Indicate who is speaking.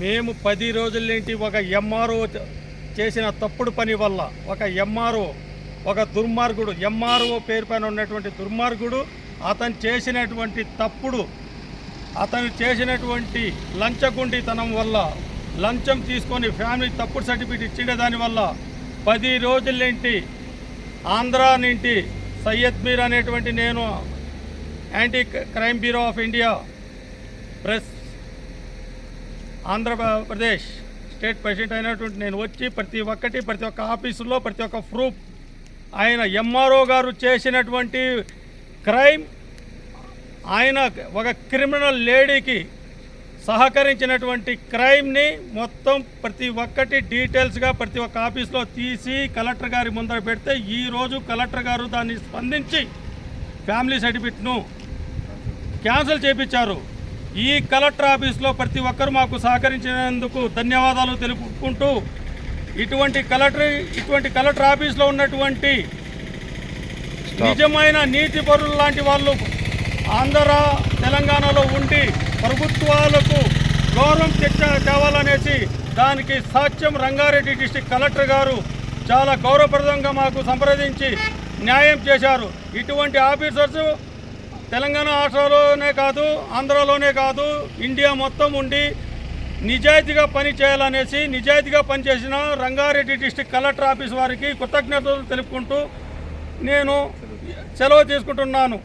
Speaker 1: మేము పది రోజుల నుండి ఒక ఎంఆర్ఓ చేసిన తప్పుడు పని వల్ల ఒక ఎంఆర్ఓ ఒక దుర్మార్గుడు ఎంఆర్ఓ పేరు పైన ఉన్నటువంటి దుర్మార్గుడు అతను చేసినటువంటి తప్పుడు అతను చేసినటువంటి లంచగుండితనం వల్ల లంచం తీసుకొని ఫ్యామిలీ తప్పుడు సర్టిఫికేట్ ఇచ్చిన దానివల్ల పది రోజుల నుండి ఆంధ్ర నుండి సయ్యద్ మీర్ అనేటువంటి నేను anti crime bureau of India press Andhra Pradesh state president అయినటువంటి నేను వచ్చి ప్రతి ఒక్కటి ప్రతి ఒక్క ఆఫీసులో ప్రతి ఒక్క ప్రూఫ్ ఆయన ఎంఆర్ఓ గారు చేసినటువంటి క్రైమ్ ఆయన ఒక క్రిమినల్ లేడీకి సహకరించినటువంటి క్రైమ్ని మొత్తం ప్రతి ఒక్కటి డీటెయిల్స్గా ప్రతి ఒక్క ఆఫీస్లో తీసి కలెక్టర్ గారి ముందర పెడితే ఈరోజు కలెక్టర్ గారు దాన్ని స్పందించి ఫ్యామిలీ సర్టిఫికెట్ను క్యాన్సిల్ చేయించారు ఈ కలెక్టర్ ఆఫీస్లో ప్రతి ఒక్కరు మాకు సహకరించినందుకు ధన్యవాదాలు తెలుపుకుంటూ ఇటువంటి కలెక్టర్ ఇటువంటి కలెక్టర్ ఆఫీస్లో ఉన్నటువంటి నిజమైన నీతి పరులు లాంటి వాళ్ళు ఆంధ్ర తెలంగాణలో ఉండి ప్రభుత్వాలకు గౌరవం తెచ్చ తేవాలనేసి దానికి సాక్ష్యం రంగారెడ్డి డిస్టిక్ కలెక్టర్ గారు చాలా గౌరవప్రదంగా మాకు సంప్రదించి న్యాయం చేశారు. ఇటువంటి ఆఫీసర్స్ తెలంగాణ రాష్ట్రంలోనే కాదు ఆంధ్రాలోనే కాదు ఇండియా మొత్తం ఉండి నిజాయితీగా పని చేయాలనేసి నిజాయితీగా పనిచేసిన రంగారెడ్డి డిస్టిక్ కలెక్టర్ ఆఫీస్ వారికి కృతజ్ఞతలు తెలుపుకుంటూ నేను సెలవు తీసుకుంటున్నాను.